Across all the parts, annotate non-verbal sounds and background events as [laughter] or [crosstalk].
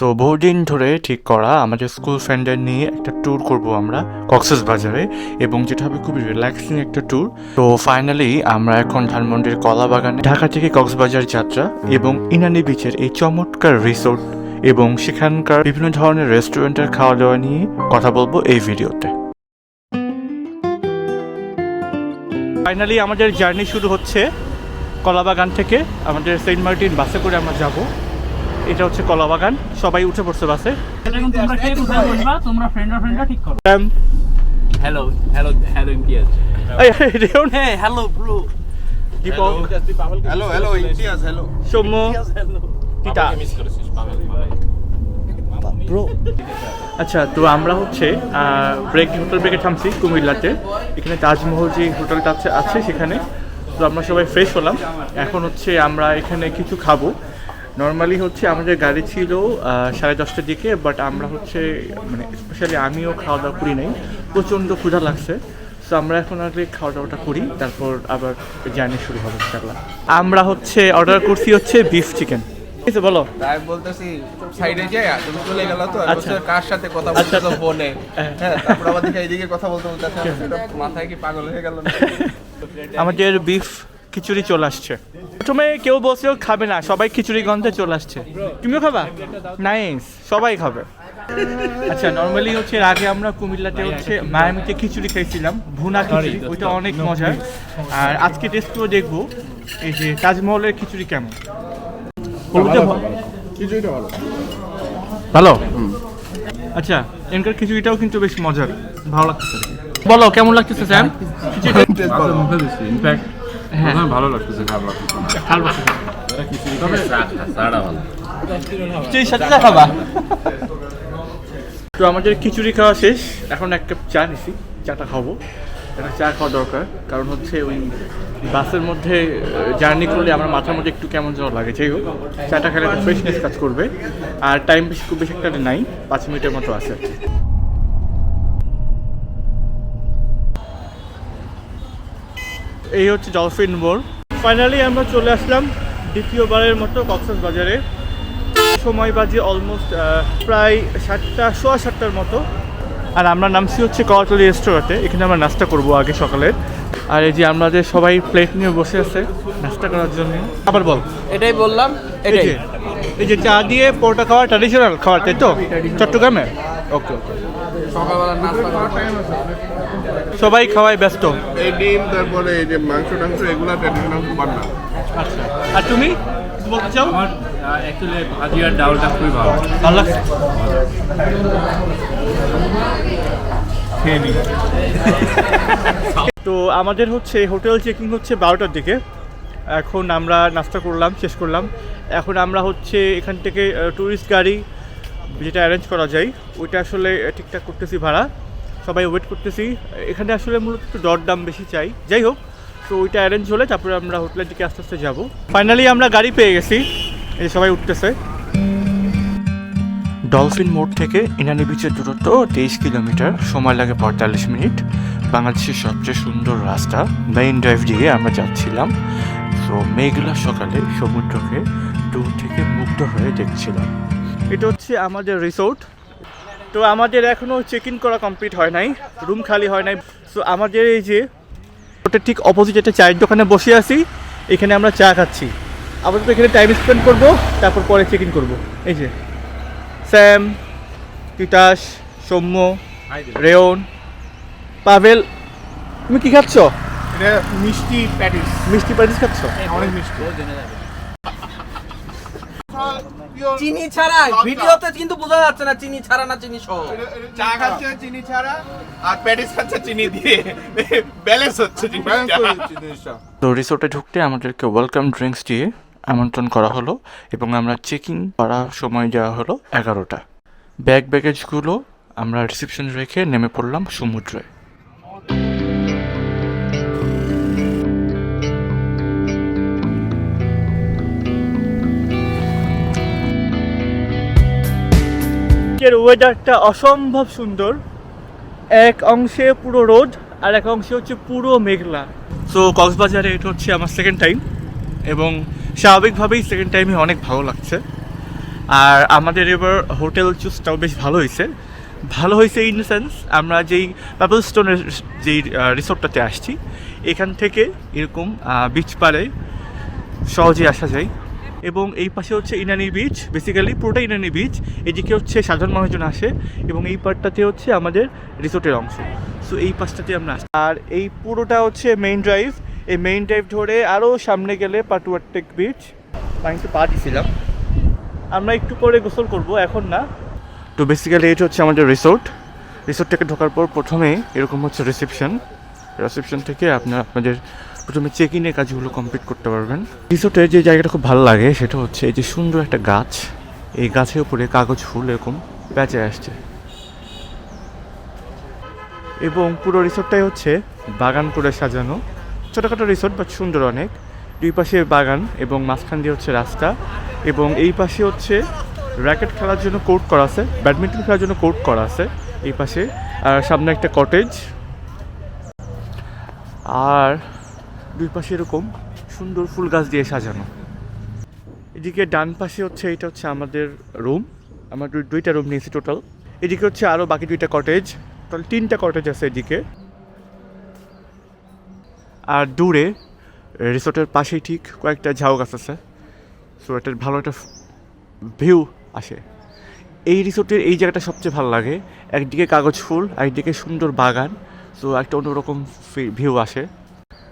So বহুদিন ধরে ঠিক করা আমাদের স্কুল ফ্রেন্ডদের নিয়ে একটা ট্যুর করব আমরা কক্সেস বাজারে এবং যেটা হবে খুবই রিল্যাক্সিং একটা ট্যুর তো ফাইনালি আমরা এখন ধানমন্ডির কলা বাগানে ঢাকা থেকে কক্সবাজার যাত্রা এবং ইনানি বিচের এই চমৎকার রিসোর্ট এবং সেখানকার বিভিন্ন ধরনের রেস্টুরেন্টের খাওয়া দাওয়া নিয়ে কথা বলব এই ভিডিওতে। ফাইনালি আমাদের জার্নি শুরু হচ্ছে কলাবাগান থেকে আমাদের সেন্ট মার্টিন বাসে করে আমরা যাব। এটা হচ্ছে কলাবাগান সবাই উঠে পড়ছে বাসে। তোমরা ফ্রেন্ডরা ফ্রেন্ডরা ঠিক করো. Deepak. Hello hello Imtiaz hello. Soumya. Tita. আচ্ছা তো আমরা হচ্ছে ব্রেক হোটেল ব্রেকে থামছি কুমিল্লাতে। এখানে তাজমহল যে হোটেলটা আছে আছে সেখানে। তো আমরা সবাই ফ্রেশ হলাম। এখন হচ্ছে আমরা এখানে কিছু খাব। নর্মালি হচ্ছে আমাদের গাড়ি ছিল সাড়ে দশটার দিকে বাট আমরা হচ্ছে মানে স্পেশালি আমিও খাওয়া দাওয়া করি নাই। প্রচণ্ড ক্ষুধা লাগছে। তো আমরা এখন আগে খাওয়া দাওয়াটা করি তারপর আবার জার্নি শুরু হবে ইনশাআল্লাহ। আমরা হচ্ছে অর্ডার করছি হচ্ছে বিফ চিকেন ঠিক আছে বলো। বলতেছি সাইডে যাই তুমি চলে গেল তো আচ্ছা। কার সাথে কথা আচ্ছা, বলছো। ফোনে হ্যাঁ। হ্যাঁ তারপর আবার দেখে এইদিকে কথা বলতে বলতে মাথায় কি পাগল হয়ে গেল [laughs] আমাদের বিফ খিচুড়ি চলে আসছে। প্রথমে কেউ বসেও খাবে না সবাই খিচুড়ি গন্ধে চলে আসছে। তুমিও খাবা? নাইস সবাই খাবে। আচ্ছা নর্মালি হচ্ছে এর আগে আমরা কুমিল্লাতে হচ্ছে মায়ামিতে খিচুড়ি খাইছিলাম ভুনা খিচুড়ি ওইটা অনেক মজার। আর আজকে টেস্ট করে দেখব এই যে তাজমহলের খিচুড়ি কেমন। ভালো। ভালো। আচ্ছা এনকার খিচুড়িটাও কিন্তু বেশ মজার। ভালো লাগতেছে। বলো কেমন লাগতেছে স্যাম ভালো। হ্যাঁ। ভালো লাগতেছে খারাপ লাগতেছে লাগতেছে সাথে খাবা। তো আমাদের খিচুড়ি খাওয়া শেষ। এখন এক কাপ চা নিছি। চাটা খাব। একটা চা খাওয়া দরকার। কারণ হচ্ছে ওই বাসের মধ্যে জার্নি করলে আমার মাথার মধ্যে একটু কেমন যেন লাগে। যাই হোক চাটা খেলে একটা ফ্রেশনেস কাজ করবে। আর টাইম বেশি খুব বেশি একটা নাই। পাঁচ মিনিটের মতো আছে আর কি। এই হচ্ছে ডলফিন মোড়। ফাইনালি আমরা চলে আসলাম দ্বিতীয়বারের মতো কক্সবাজার বাজারে। সময় বাজে অলমোস্ট প্রায় সাতটা সোয়া সাতটার মতো। আর আমরা নামছি হচ্ছে কলাতলি রেস্টুরেন্টে। এখানে আমরা নাস্তা করব আগে সকালে। আর এই যে আমাদের সবাই প্লেট নিয়ে বসে আছে নাস্তা করার জন্য। আবার বল। এটাই বললাম এই যে এই যে চা দিয়ে পরোটা খাওয়া ট্র্যাডিশনাল খাবার তাই তো? চট্টগ্রামে? ওকে ওকে। সকালবেলা নাস্তা সবাই খাওয়ায় ব্যস্ত। এই ডিম তারপরে এই যে মাংস টাংস এগুলা ট্র্যাডিশনাল খাবার না। আচ্ছা। আর তুমি? বলতে চাও? আমার অ্যাকচুয়ালি ভাজি আর ডালটা খুবই ভালো। ভালো লাগছে। তো আমাদের হচ্ছে হোটেল চেকিং হচ্ছে বারোটার দিকে। এখন আমরা নাস্তা করলাম শেষ করলাম। এখন আমরা হচ্ছে এখান থেকে ট্যুরিস্ট গাড়ি যেটা অ্যারেঞ্জ করা যায়, ওইটা আসলে ঠিকঠাক করতেছি ভাড়া। সবাই ওয়েট করতেছি। এখানে আসলে মূলত একটু দর দাম বেশি চাই। যাই হোক, তো ওইটা অ্যারেঞ্জ হলে তারপরে আমরা হোটেলের দিকে আস্তে আস্তে যাব। ফাইনালি আমরা গাড়ি পেয়ে গেছি। এই সবাই উঠতেছে। ডলফিন মোড় থেকে ইনানি বিচের দূরত্ব তেইশ কিলোমিটার। সময় লাগে পঁয়তাল্লিশ মিনিট। বাংলাদেশের সবচেয়ে সুন্দর রাস্তা। মেইন ড্রাইভ দিয়ে আমরা যাচ্ছিলাম। তো মেঘলা সকালে সমুদ্রকে দূর থেকে মুগ্ধ হয়ে দেখছিলাম। এটা হচ্ছে আমাদের রিসোর্ট। তো আমাদের এখনও চেক ইন করা কমপ্লিট হয় নাই রুম খালি হয় নাই। সো আমাদের এই যে ওটা ঠিক অপোজিট একটা চায়ের দোকানে বসে আছি এখানে আমরা চা খাচ্ছি। আপাতত এখানে টাইম স্পেন্ড করব তারপর পরে চেক ইন করব। এই যে স্যাম তিতাস সৌম্য রেয়ন পাভেল তুমি কি খাচ্ছ? এটা মিষ্টি প্যাটিস মিষ্টি প্যাটিস খাচ্ছ? অনেক মিষ্টি। চিনি ছাড়া ভিডিওতে কিন্তু বোঝা যাচ্ছে না চিনি ছাড়া না চিনি সহ। চা খাচ্ছে চিনি ছাড়া আর প্যাটিস খাচ্ছে চিনি দিয়ে। ব্যালেন্স হচ্ছে জিনিসটা। তো রিসোর্টে ঢুকতে আমাদেরকে ওয়েলকাম ড্রিঙ্কস দিয়ে আমন্ত্রণ করা হলো এবং আমরা চেকিং করার সময় দেওয়া হলো এগারোটা। ব্যাগ ব্যাগেজগুলো আমরা রিসেপশন রেখে নেমে পড়লাম সমুদ্রে। আজকের ওয়েদারটা অসম্ভব সুন্দর। এক অংশে পুরো রোদ, আর এক অংশে হচ্ছে পুরো মেঘলা। সো কক্সবাজারে এটা হচ্ছে আমার সেকেন্ড টাইম এবং স্বাভাবিকভাবেই সেকেন্ড টাইমে অনেক ভালো লাগছে। আর আমাদের এবার হোটেল চুজটাও বেশ ভালো হয়েছে। ভালো হয়েছে ইন সেন্স আমরা যেই পাবল স্টোনের যেই রিসোর্টটাতে আসছি, এখান থেকে এরকম বিচ পারে সহজে আসা যায়। এবং এই পাশে হচ্ছে ইনানি বিচ বেসিক্যালি পুরোটা ইনানি বিচ এদিকে হচ্ছে সাধারণ মানুষজন আসে এবং এই পার্টটাতে হচ্ছে আমাদের রিসোর্টের অংশ। সো এই পাশটাতে আমরা আসি। আর এই পুরোটা হচ্ছে মেইন ড্রাইভ এই মেইন ড্রাইভ ধরে আরও সামনে গেলে পাটুয়ারটেক বিচ পানিতে পা দিয়েছিলাম আমরা একটু পরে গোসল করব, এখন না। তো বেসিক্যালি এটা হচ্ছে আমাদের রিসোর্ট রিসোর্ট থেকে ঢোকার পর প্রথমে এরকম হচ্ছে রিসেপশন রিসেপশন থেকে আপনার, আপনাদের প্রথমে চেক ইনের কাজগুলো কমপ্লিট করতে পারবেন। রিসোর্টের যে জায়গাটা খুব ভালো লাগে, সেটা হচ্ছে এই যে সুন্দর একটা গাছ। এই গাছের উপরে কাগজ, ফুল এরকম প্যাচে আসছে। এবং পুরো রিসোর্টটাই হচ্ছে বাগান করে সাজানো। ছোটোখাটো রিসোর্ট বাট সুন্দর অনেক। দুই পাশে বাগান এবং মাঝখান দিয়ে হচ্ছে রাস্তা। এবং এই পাশে হচ্ছে র্যাকেট খেলার জন্য কোর্ট করা আছে ব্যাডমিন্টন খেলার জন্য কোর্ট করা আছে এই পাশে। আর সামনে একটা কটেজ আর দুই পাশে এরকম সুন্দর ফুল গাছ দিয়ে সাজানো। এদিকে ডান পাশে হচ্ছে, এটা হচ্ছে আমাদের রুম আমরা দুই- দুইটা রুম নিয়েছি টোটাল এদিকে হচ্ছে আরও বাকি দুইটা কটেজ টোটাল তিনটা কটেজ আছে এদিকে। আর দূরে রিসোর্টের পাশেই ঠিক কয়েকটা ঝাউ গাছ আছে। সো এটার ভালো একটা ভিউ আসে। এই রিসোর্টের এই জায়গাটা সবচেয়ে ভালো লাগে। একদিকে কাগজ ফুল, একদিকে সুন্দর বাগান। সো একটা অন্যরকম ভিউ আসে।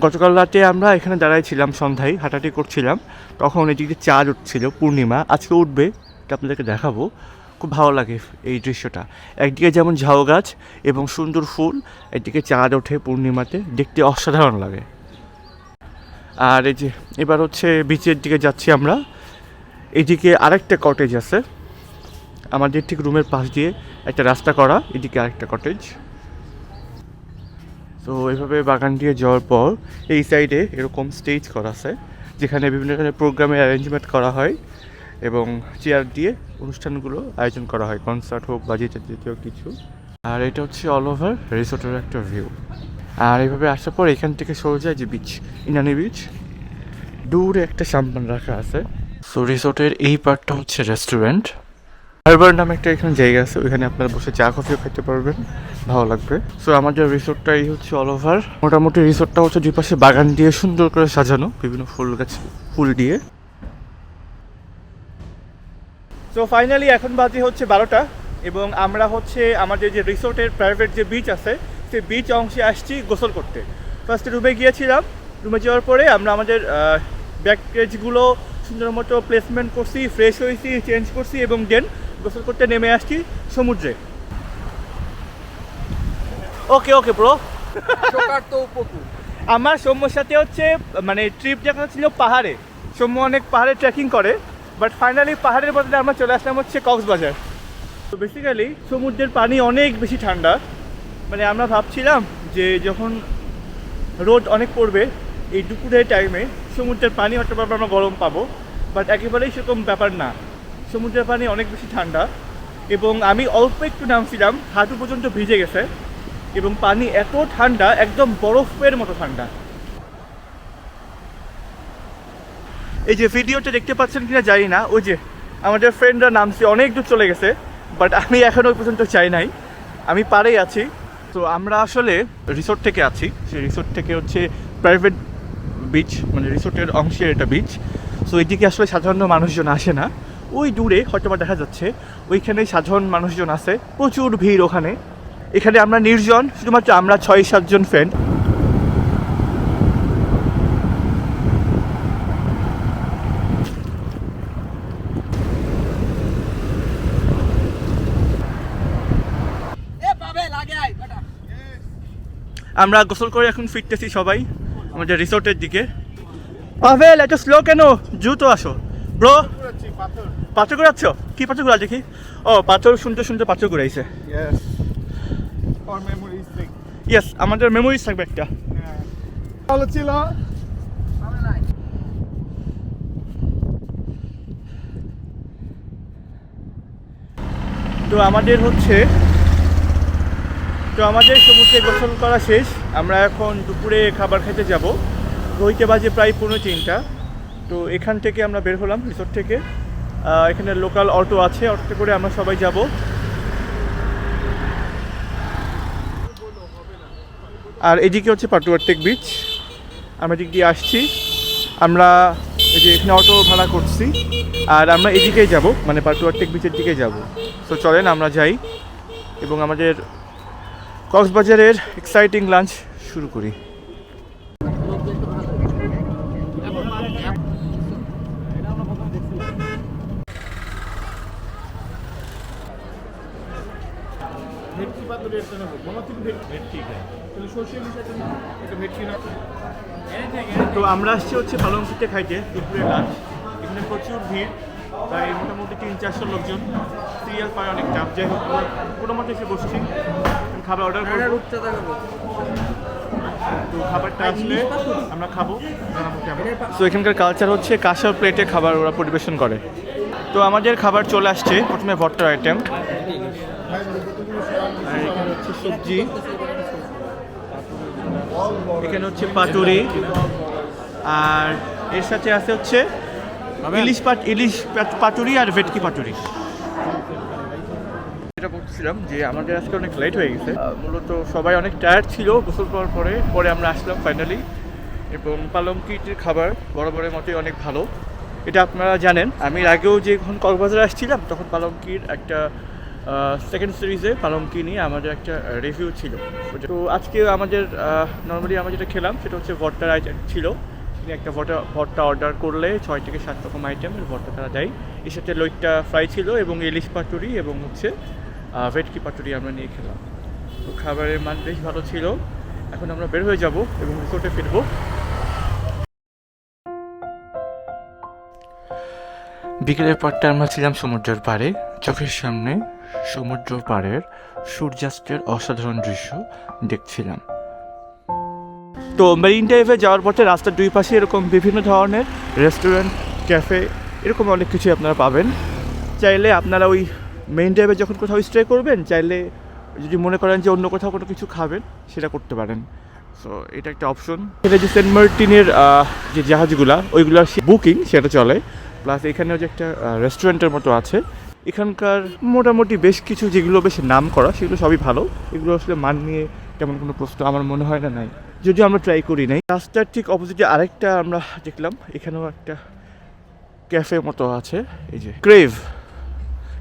গতকাল রাতে আমরা এখানে দাঁড়াইছিলাম, সন্ধ্যায় হাঁটাহাঁটি করছিলাম। তখন এদিকে চাঁদ উঠছিল, পূর্ণিমা। আজকে উঠবে, এটা আপনাদেরকে দেখাবো। খুব ভালো লাগে এই দৃশ্যটা। একদিকে যেমন ঝাউ গাছ এবং সুন্দর ফুল, একদিকে চাঁদ ওঠে পূর্ণিমাতে। দেখতে অসাধারণ লাগে। আর এই যে, এবার হচ্ছে বিচের দিকে যাচ্ছি আমরা। এদিকে আরেকটা কটেজ আছে। আমাদের ঠিক রুমের পাশ দিয়ে একটা রাস্তা করা, এদিকে আরেকটা কটেজ তো এইভাবে বাগান দিয়ে যাওয়ার পর এই সাইডে এরকম স্টেজ করা আছে, যেখানে বিভিন্ন ধরনের প্রোগ্রামের অ্যারেঞ্জমেন্ট করা হয় এবং চেয়ার দিয়ে অনুষ্ঠানগুলো আয়োজন করা হয় কনসার্ট হোক বা যেটা জাতীয় কিছু। আর এটা হচ্ছে অল ওভার রিসোর্টের একটা ভিউ আর এইভাবে আসার পর এখান থেকে সরে যায় যে বিচ ইনানি বিচ দূরে একটা সাম্পান রাখা আছে। সো রিসোর্টের এই পার্টটা হচ্ছে রেস্টুরেন্ট হারবার নামে একটা এখানে জায়গা আছে, ওইখানে আপনারা বসে চা, কফিও খেতে পারবেন। ভালো লাগবে। সো আমাদের রিসোর্টটা এই হচ্ছে অল ওভার মোটামুটি রিসোর্টটা হচ্ছে দুই পাশে বাগান দিয়ে সুন্দর করে সাজানো, বিভিন্ন ফুল গাছ, ফুল দিয়ে। সো ফাইনালি এখন বাজে হচ্ছে বারোটা এবং আমরা হচ্ছে আমাদের যে রিসোর্টের প্রাইভেট যে বিচ আছে, সেই বিচ অংশে আসছি গোসল করতে। ফার্স্টে রুমে গিয়েছিলাম। রুমে যাওয়ার পরে আমরা আমাদের ব্যাগেজগুলো সুন্দর মতো প্লেসমেন্ট করছি ফ্রেশ হয়েছি চেঞ্জ করছি এবং দেন গোসল করতে নেমে আসছি সমুদ্রে। ওকে ওকে ব্রো তো উপকূল। আমার সৌম্যর সাথে হচ্ছে মানে ট্রিপ দেখা ছিল পাহাড়ে। সৌম্য অনেক পাহাড়ে ট্রেকিং করে বাট ফাইনালি পাহাড়ের বদলে আমরা চলে আসলাম হচ্ছে কক্সবাজার। তো বেসিক্যালি সমুদ্রের পানি অনেক বেশি ঠান্ডা। মানে আমরা ভাবছিলাম যে যখন রোদ অনেক পড়বে এই দুপুরের টাইমে সমুদ্রের পানি হয়তো আমরা গরম পাবো বাট একেবারেই সেরকম ব্যাপার না। সমুদ্রের পানি অনেক বেশি ঠান্ডা এবং আমি অল্প একটু নামছিলাম, হাঁটু পর্যন্ত ভিজে গেছে এবং পানি এত ঠান্ডা, একদম বরফের মতো ঠান্ডা। এই যে ভিডিওটা দেখতে পাচ্ছেন কিনা জানি না, ওই যে আমাদের ফ্রেন্ডরা নামছে, অনেক দূর চলে গেছে বাট আমি এখনও ওই পর্যন্ত চাই নাই। আমি পারেই আছি। তো আমরা আসলে রিসোর্ট থেকে আছি। সেই রিসোর্ট থেকে হচ্ছে প্রাইভেট বিচ মানে রিসোর্টের অংশের এটা বিচ সো এদিকে আসলে সাধারণ মানুষজন আসে না। ওই দূরে হয়তো দেখা যাচ্ছে, ওইখানে সাধারণ মানুষজন আছে, প্রচুর ভিড় ওখানে। এখানে আমরা নির্জন, শুধুমাত্র আমরা ছয় সাতজন ফ্রেন্ড আমরা গোসল করে এখন ফিরতেছি সবাই, আমাদের রিসোর্টের দিকে। পাভেল, এত স্লো কেন? দ্রুত আসো। ব্রো পাথর ঘুরাচ্ছ? কি পাথর ঘুরা দেখি? ও পাথর শুনতে শুনতে পাথর ঘুরাইছে। ইয়েস আমাদের মেমোরিজ থাকবে একটা। ভালো ছিল তো আমাদের হচ্ছে তো আমাদের সমুদ্রে গোসল করা শেষ। আমরা এখন দুপুরে খাবার খেতে যাব। রইতে বাজে প্রায় পনেরো তিনটা। তো এখান থেকে আমরা বের হলাম রিসোর্ট থেকে। এখানে লোকাল অটো আছে অটোতে করে আমরা সবাই যাব। আর এদিকে হচ্ছে পাটুয়ারটেক বিচ আমরা এদিক দিয়ে আসছি। আমরা এই যে এখানে অটো ভাড়া করছি। আর আমরা এদিকেই যাব মানে পাটুয়ারটেক বিচের দিকে যাব। তো চলেন আমরা যাই এবং আমাদের কক্সবাজারের এক্সাইটিং লাঞ্চ শুরু করি। তো আমরা আসছি হচ্ছে পালং পালংপুরতে খাইতে দুপুরের লাঞ্চ এখানে প্রচুর ভিড় প্রায় মোটামুটি তিন চারশো লোকজন। সিরিয়াল পায় অনেক চাপ যাই হোক কোনো মতে এসে বসছি। খাবার অর্ডার করব। তো খাবারটা আসলে আমরা খাব। তো এখানকার কালচার হচ্ছে কাঁসার প্লেটে খাবার ওরা পরিবেশন করে। তো আমাদের খাবার চলে আসছে প্রথমে ভট্টার আইটেম সবজি। এখানে হচ্ছে পাতুরি। আর এর সাথে আছে হচ্ছে ইলিশ পাট ইলিশ পাট- পাতুরি আর ভেটকি পাতুরি। যেটা বলছিলাম যে আমাদের আজকে অনেক লেট হয়ে গেছে। মূলত সবাই অনেক টায়ার্ড ছিল গোসল করার পরে পরে আমরা আসলাম ফাইনালি এবং পালংকিটির খাবার বরাবরের মতোই অনেক ভালো। এটা আপনারা জানেন। আমি আগেও যে যখন কক্সবাজারে আসছিলাম তখন পালংকির একটা সেকেন্ড সিরিজে পালংকি নিয়ে আমাদের একটা রিভিউ ছিল। তো আজকে আমাদের নর্মালি আমরা যেটা খেলাম সেটা হচ্ছে ভর্তার আইটেম ছিল। তিনি একটা ভর্তা ভর্তা অর্ডার করলে ছয় থেকে সাত রকম আইটেমের ভর্তা তারা দেয়। এর সাথে লইট্টা ফ্রাই ছিল এবং ইলিশ পাতুরি এবং হচ্ছে ভেটকি পাতুরি আমরা নিয়ে খেলাম। তো খাবারের মান বেশ ভালো ছিল। এখন আমরা বের হয়ে যাব এবং রিসোর্টে ফিরবো। বিকেলের পরটা আমরা ছিলাম সমুদ্রের পাড়ে। চোখের সামনে সমুদ্র পাড়ের সূর্যাস্তের অসাধারণ দৃশ্য দেখছিলাম। তো মেরিন ড্রাইভে যাওয়ার পথে রাস্তার দুই পাশে এরকম বিভিন্ন ধরনের রেস্টুরেন্ট ক্যাফে এরকম অনেক কিছু আপনারা পাবেন। চাইলে আপনারা ওই মেইন ড্রাইভে যখন কোথাও স্টে করবেন, চাইলে যদি মনে করেন যে অন্য কোথাও কোনো কিছু খাবেন, সেটা করতে পারেন। সো এটা একটা অপশন এটা যে সেন্ট মার্টিনের যে জাহাজগুলা, ওইগুলোর বুকিং সেটা চলে। প্লাস এখানেও যে একটা রেস্টুরেন্টের মতো আছে। এখানকার মোটামুটি বেশ কিছু যেগুলো বেশ নাম করা সেগুলো সবই ভালো। এগুলো আসলে মান নিয়ে তেমন কোনো প্রশ্ন আমার মনে হয় না, নাই। যদিও আমরা ট্রাই করি নাই। রাস্তার ঠিক অপোজিটে আরেকটা আমরা দেখলাম। এখানেও একটা ক্যাফে মতো আছে। এই যে ক্রেভ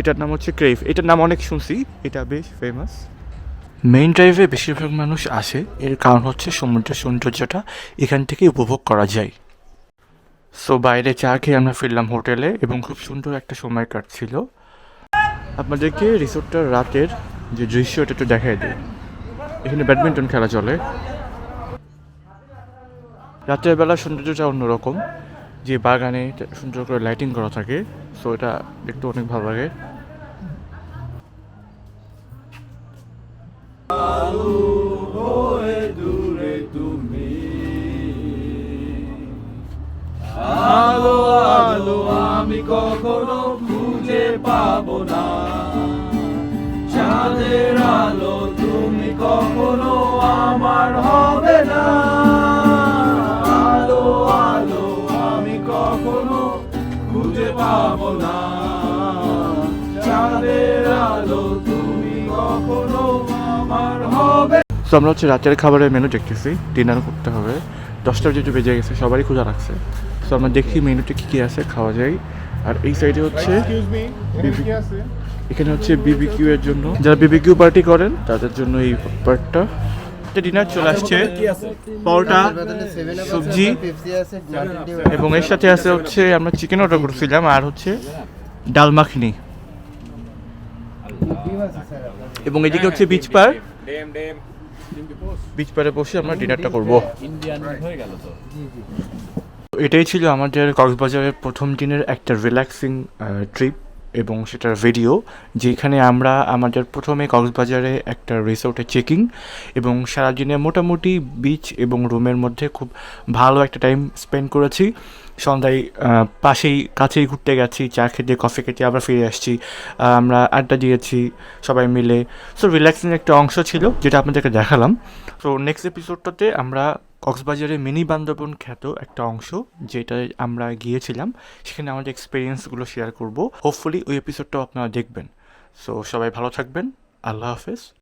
এটার নাম হচ্ছে ক্রেভ এটার নাম অনেক শুনছি। এটা বেশ ফেমাস মেইন ড্রাইভে বেশিরভাগ মানুষ আসে। এর কারণ হচ্ছে সমুদ্রের সৌন্দর্যটা এখান থেকে উপভোগ করা যায়। সো বাইরে চা খেয়ে আমরা ফিরলাম হোটেলে এবং খুব সুন্দর একটা সময় কাটছিল। আপনাদেরকে রিসোর্টটার রাতের যে দৃশ্য এটা একটু দেখাই দিই। এখানে ব্যাডমিন্টন খেলা চলে। রাতের বেলা সৌন্দর্যটা অন্যরকম। যে বাগানে সুন্দর করে লাইটিং করা থাকে সো এটা দেখতে অনেক ভালো লাগে। আলো আলো আমি কখনো খুঁজে পাবো না। চাঁদের আলো তুমি কখনো আমার হবে না। আলো আলো আমি কখনো খুঁজে পাবো না। চাঁদের আলো তুমি কখনো আমার হবে সো আমরা হচ্ছে রাতের খাবারের মেনু দেখতেছি। ডিনার করতে হবে। দশটা যেহেতু বেজে গেছে, সবারই ক্ষুধা লাগছে। সো আমরা দেখি মেনুতে কী কী আছে খাওয়া যায়। আর এই সাইডে হচ্ছে এখানে হচ্ছে বিবিকিউ এর জন্য। যারা বিবিকিউ পার্টি করেন তাদের জন্য এই পার্টটা ডিনার চলে আসছে। পরোটা সবজি এবং এর সাথে আছে হচ্ছে আমরা চিকেন অর্ডার করছিলাম আর হচ্ছে ডাল মাখনি। এবং এদিকে হচ্ছে বিচ পার বিচ পারে বসে আমরা ডিনারটা করব। এটাই ছিল আমাদের কক্সবাজারের প্রথম দিনের একটা রিল্যাক্সিং ট্রিপ এবং সেটার ভিডিও যেখানে আমরা আমাদের প্রথমে কক্সবাজারে একটা রিসোর্টে চেকিং এবং সারাদিনে মোটামুটি বিচ এবং রুমের মধ্যে খুব ভালো একটা টাইম স্পেন্ড করেছি। সন্ধ্যায় পাশেই কাছেই ঘুরতে গেছি, চা খেতে কফি খেতে, আবার ফিরে আসছি। আমরা আড্ডা দিয়েছি সবাই মিলে। সো রিল্যাক্সিং একটা অংশ ছিল, যেটা আপনাদেরকে দেখালাম। সো নেক্সট এপিসোডটাতে আমরা কক্সবাজারের মিনি বান্দরবন খ্যাত একটা অংশ যেটা আমরা গিয়েছিলাম। সেখানে আমাদের এক্সপিরিয়েন্সগুলো শেয়ার করব। হোপফুলি ওই এপিসোডটাও আপনারা দেখবেন। সো সবাই ভালো থাকবেন। আল্লাহ হাফেজ।